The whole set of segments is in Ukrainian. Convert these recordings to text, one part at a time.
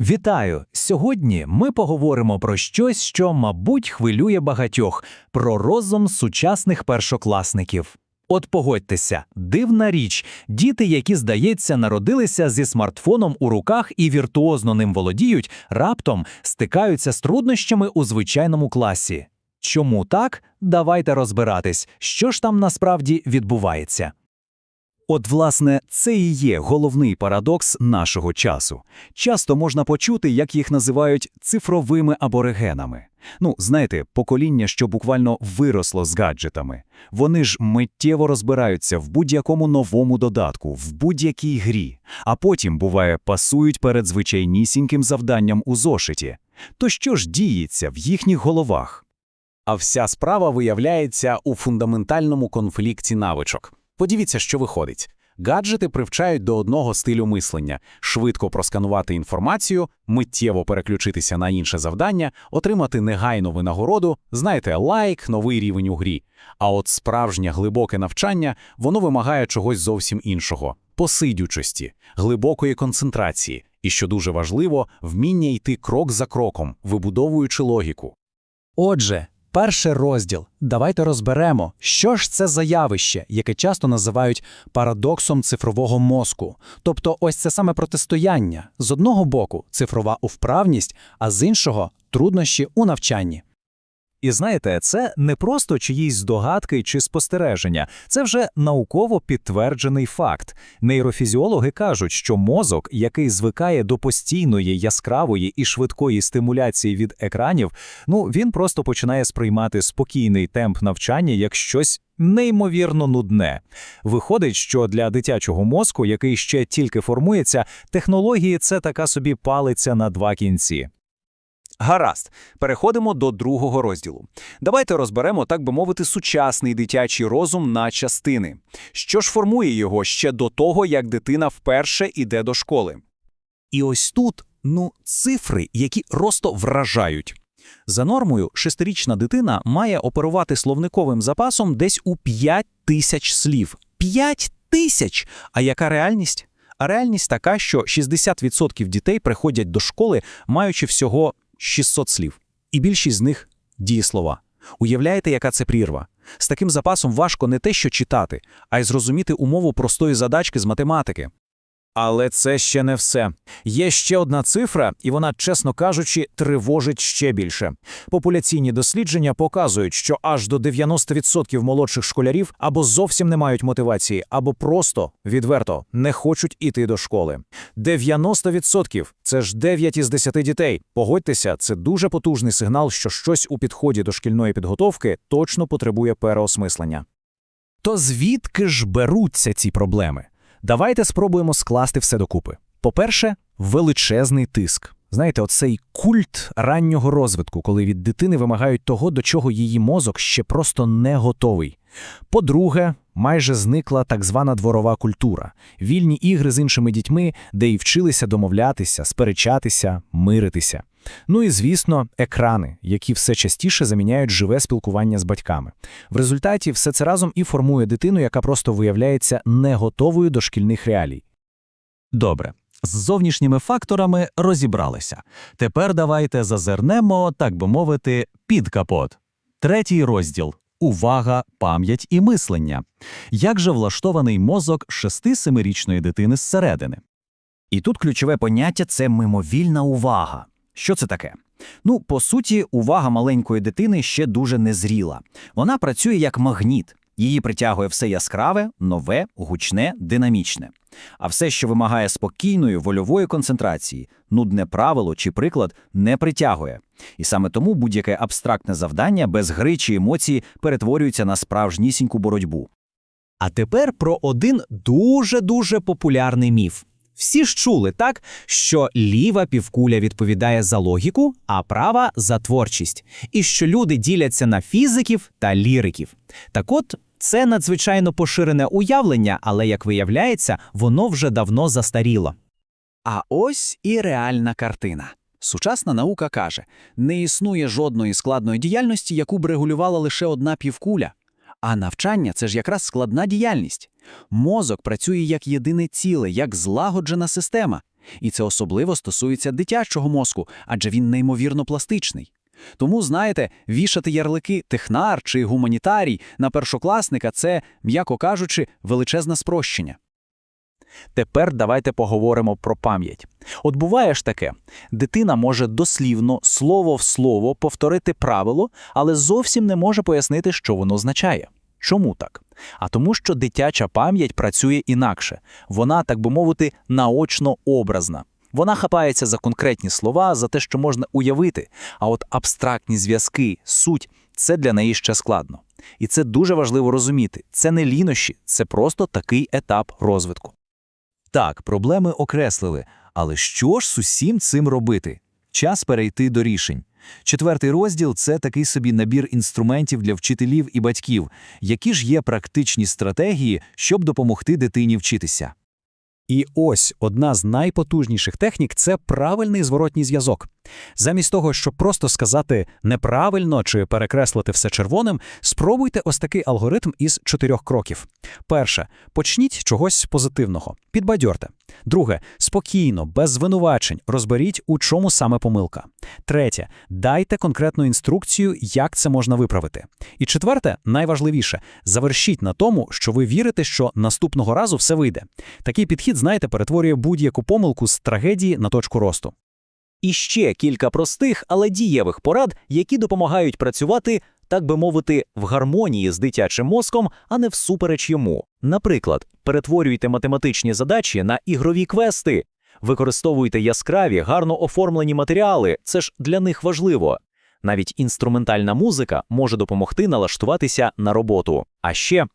Вітаю! Сьогодні ми поговоримо про щось, що, мабуть, хвилює багатьох про розум сучасних першокласників. От погодьтеся, дивна річ, діти, які, здається, народилися зі смартфоном у руках і віртуозно ним володіють, раптом стикаються з труднощами у звичайному класі. Чому так? Давайте розбиратись, що ж там насправді відбувається. От, власне, це і є головний парадокс нашого часу. Часто можна почути, як їх називають цифровими аборигенами. Ну, знаєте, покоління, що буквально виросло з гаджетами. Вони ж миттєво розбираються в будь-якому новому додатку, в будь-якій грі, а потім, буває, пасують перед звичайнісіньким завданням у зошиті. То що ж діється в їхніх головах? А вся справа виявляється у фундаментальному конфлікті навичок. Подивіться, що виходить. Гаджети привчають до одного стилю мислення – швидко просканувати інформацію, миттєво переключитися на інше завдання, отримати негайну винагороду, знаєте, лайк, новий рівень у грі. А от справжнє глибоке навчання, воно вимагає чогось зовсім іншого – посидючості, глибокої концентрації і, що дуже важливо, вміння йти крок за кроком, вибудовуючи логіку. Отже, перший розділ. Давайте розберемо, що ж це за явище, яке часто називають парадоксом цифрового мозку. Тобто ось це саме протистояння. З одного боку цифрова увправність, а з іншого труднощі у навчанні. І знаєте, це не просто чиїсь здогадки чи спостереження, це вже науково підтверджений факт. Нейрофізіологи кажуть, що мозок, який звикає до постійної яскравої і швидкої стимуляції від екранів, ну він просто починає сприймати спокійний темп навчання як щось неймовірно нудне. Виходить, що для дитячого мозку, який ще тільки формується, технології це така собі палиця на два кінці. Гаразд, переходимо до другого розділу. Давайте розберемо, так би мовити, сучасний дитячий розум на частини. Що ж формує його ще до того, як дитина вперше іде до школи? І ось тут, ну, цифри, які просто вражають. За нормою, шестирічна дитина має оперувати словниковим запасом десь у 5 тисяч слів. 5 тисяч! А яка реальність? А реальність така, що 60% дітей приходять до школи, маючи всього 600 слів. І більшість з них – дієслова. Уявляєте, яка це прірва? З таким запасом важко не те, що читати, а й зрозуміти умову простої задачки з математики. Але це ще не все. Є ще одна цифра, і вона, чесно кажучи, тривожить ще більше. Популяційні дослідження показують, що аж до 90% молодших школярів або зовсім не мають мотивації, або просто відверто не хочуть іти до школи. 90% – це ж 9 із 10 дітей. Погодьтеся, це дуже потужний сигнал, що щось у підході до шкільної підготовки точно потребує переосмислення. То звідки ж беруться ці проблеми? Давайте спробуємо скласти все докупи. По-перше, величезний тиск. Знаєте, оцей культ раннього розвитку, коли від дитини вимагають того, до чого її мозок ще просто не готовий. По-друге, майже зникла так звана дворова культура, вільні ігри з іншими дітьми, де і вчилися домовлятися, сперечатися, миритися. Ну і, звісно, екрани, які все частіше заміняють живе спілкування з батьками. В результаті все це разом і формує дитину, яка просто виявляється не готовою до шкільних реалій. Добре. З зовнішніми факторами розібралися. Тепер давайте зазирнемо, так би мовити, під капот. Третій розділ увага, пам'ять і мислення. Як же влаштований мозок шести-семирічної дитини зсередини? І тут ключове поняття це мимовільна увага. Що це таке? Ну, по суті, увага маленької дитини ще дуже незріла. Вона працює як магніт. Її притягує все яскраве, нове, гучне, динамічне. А все, що вимагає спокійної, вольової концентрації, нудне правило чи приклад, не притягує. І саме тому будь-яке абстрактне завдання без гри чи емоцій перетворюється на справжнісіньку боротьбу. А тепер про один дуже-дуже популярний міф. Всі ж чули, так, що ліва півкуля відповідає за логіку, а права за творчість, і що люди діляться на фізиків та ліриків. Так от, це надзвичайно поширене уявлення, але, як виявляється, воно вже давно застаріло. А ось і реальна картина. Сучасна наука каже, не існує жодної складної діяльності, яку б регулювала лише одна півкуля. А навчання це ж якраз складна діяльність. Мозок працює як єдине ціле, як злагоджена система. І це особливо стосується дитячого мозку, адже він неймовірно пластичний. Тому, знаєте, вішати ярлики технар чи гуманітарій на першокласника – це, м'яко кажучи, величезне спрощення. Тепер давайте поговоримо про пам'ять. От буває ж таке: дитина може дослівно, слово в слово повторити правило, але зовсім не може пояснити, що воно означає. Чому так? А тому, що дитяча пам'ять працює інакше. Вона, так би мовити, наочно образна. Вона хапається за конкретні слова, за те, що можна уявити, а от абстрактні зв'язки, суть це для неї ще складно. І це дуже важливо розуміти. Це не лінощі, це просто такий етап розвитку. Так, проблеми окреслили. Але що ж з усім цим робити? Час перейти до рішень. Четвертий розділ це такий собі набір інструментів для вчителів і батьків, які ж є практичні стратегії, щоб допомогти дитині вчитися. І ось одна з найпотужніших технік це правильний зворотній зв'язок. Замість того, щоб просто сказати неправильно чи перекреслити все червоним, спробуйте ось такий алгоритм із чотирьох кроків. Перше, почніть чогось позитивного, підбадьорте. Друге, спокійно, без звинувачень, розберіть, у чому саме помилка. Третє, дайте конкретну інструкцію, як це можна виправити. І четверте, найважливіше, завершіть на тому, що ви вірите, що наступного разу все вийде. Такий підхід, знаєте, перетворює будь-яку помилку з трагедії на точку росту. І ще кілька простих, але дієвих порад, які допомагають працювати, так би мовити, в гармонії з дитячим мозком, а не всупереч йому. Наприклад, перетворюйте математичні задачі на ігрові квести, використовуйте яскраві, гарно оформлені матеріали, це ж для них важливо. Навіть інструментальна музика може допомогти налаштуватися на роботу. А ще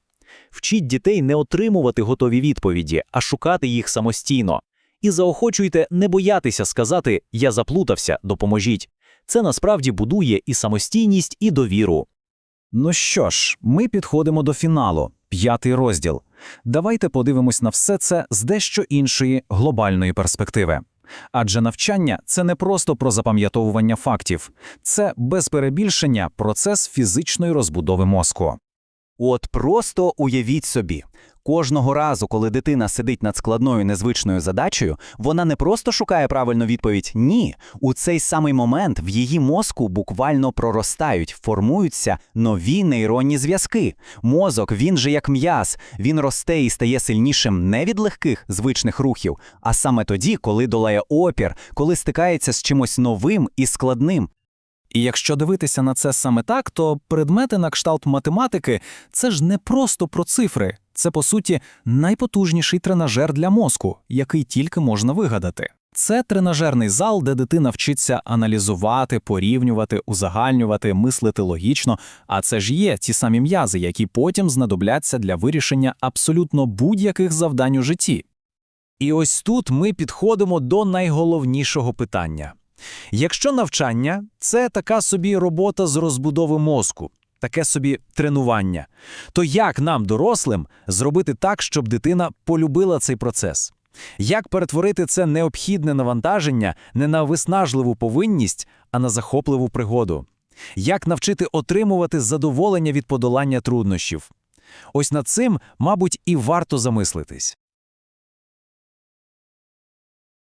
вчіть дітей не отримувати готові відповіді, а шукати їх самостійно. І заохочуйте не боятися сказати Я заплутався, допоможіть. Це насправді будує і самостійність, і довіру. Ну що ж, ми підходимо до фіналу, п'ятий розділ. Давайте подивимось на все це з дещо іншої глобальної перспективи. Адже навчання це не просто про запам'ятовування фактів, це без перебільшення процес фізичної розбудови мозку. От просто уявіть собі. Кожного разу, коли дитина сидить над складною незвичною задачею, вона не просто шукає правильну відповідь. Ні, у цей самий момент в її мозку буквально проростають, формуються нові нейронні зв'язки. Мозок, він же як м'яз, він росте і стає сильнішим не від легких звичних рухів, а саме тоді, коли долає опір, коли стикається з чимось новим і складним. І якщо дивитися на це саме так, то предмети на кшталт математики це ж не просто про цифри, це по суті найпотужніший тренажер для мозку, який тільки можна вигадати. Це тренажерний зал, де дитина вчиться аналізувати, порівнювати, узагальнювати, мислити логічно. А це ж є ті самі м'язи, які потім знадобляться для вирішення абсолютно будь-яких завдань у житті. І ось тут ми підходимо до найголовнішого питання. Якщо навчання це така собі робота з розбудови мозку, таке собі тренування, то як нам, дорослим, зробити так, щоб дитина полюбила цей процес? Як перетворити це необхідне навантаження не на виснажливу повинність, а на захопливу пригоду? Як навчити отримувати задоволення від подолання труднощів? Ось над цим, мабуть, і варто замислитись.